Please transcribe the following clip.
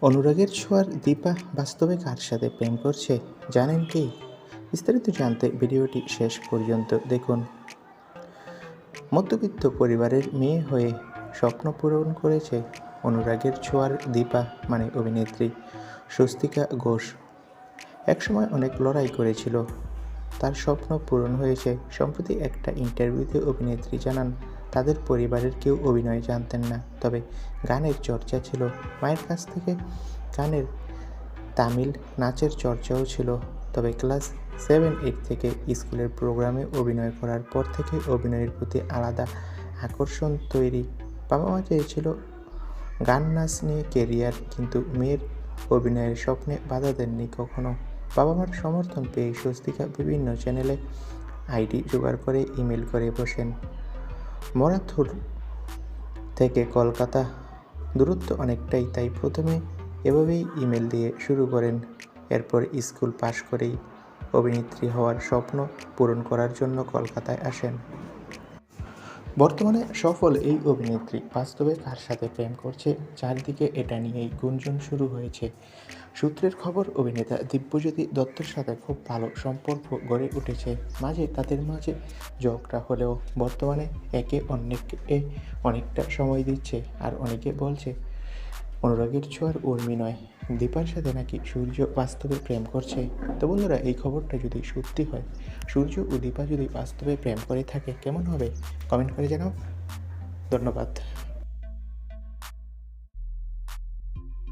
অনুরাগের ছোঁয়ার দীপা বাস্তবে কার সাথে প্রেম করছে, জানেন কি? বিস্তারিত জানতে ভিডিওটি শেষ পর্যন্ত দেখুন। মধ্যবিত্ত পরিবারের মেয়ে হয়ে স্বপ্ন পূরণ করেছে অনুরাগের ছোঁয়ার দীপা মানে অভিনেত্রী স্বস্তিকা ঘোষ। একসময় অনেক লড়াই করেছিল। তার স্বপ্ন পূরণ হয়েছে সম্প্রতি একটা ইন্টারভিউতে অভিনেত্রী জানান তাদের পরিবারের কেউ অভিনয় জানতেন না। তবে গানের চর্চা ছিল। মায়ের কাছ থেকে গানের তামিল নাচের চর্চাও ছিল। তবে ক্লাস সেভেন, এইট থেকে স্কুলের প্রোগ্রামে অভিনয় করার পর থেকে অভিনয়ের প্রতি আলাদা আকর্ষণ তৈরি। বাবা মা চেয়েছিল গান নাচ নিয়ে কেরিয়ার, কিন্তু মেয়ের অভিনয়ের স্বপ্নে বাধা দেননি কখনো। বাবা মার সমর্থন পেয়ে স্বস্তিকা বিভিন্ন চ্যানেলে আইডি জোগাড় করে ইমেল করে বসেন। মরাথুর থেকে কলকাতা। দূরত্ব অনেকটাই, তাই প্রথমে এভাবেই ইমেল দিয়ে শুরু করেন। এরপর স্কুল পাশ করেই অভিনেত্রী হওয়ার স্বপ্ন পূরণ করার জন্য কলকাতায় আসেন। বর্তমানে সফল এই অভিনেত্রী বাস্তবে কার সাথে প্রেম করছে, চারদিকে এটা নিয়েই গুঞ্জন শুরু হয়েছে। সূত্রের খবর, অভিনেতা দিব্যজ্যোতি দত্তর সাথে খুব ভালো সম্পর্ক গড়ে উঠেছে। মাঝে তাদের মাঝে ঝগড়া হলেও বর্তমানে একে অন্যকে অনেকটা সময় দিচ্ছে আর অনেকে বলছে অনুরাগের ছোঁয়ার উর্মি নয়। দীপার সাথে নাকি সূর্য বাস্তবে প্রেম করছে? তো বন্ধুরা, এই খবরটা যদি সত্যি হয়, সূর্য ও দীপা যদি বাস্তবে প্রেম করে থাকে, কেমন হবে? কমেন্ট করে জানাও। ধন্যবাদ।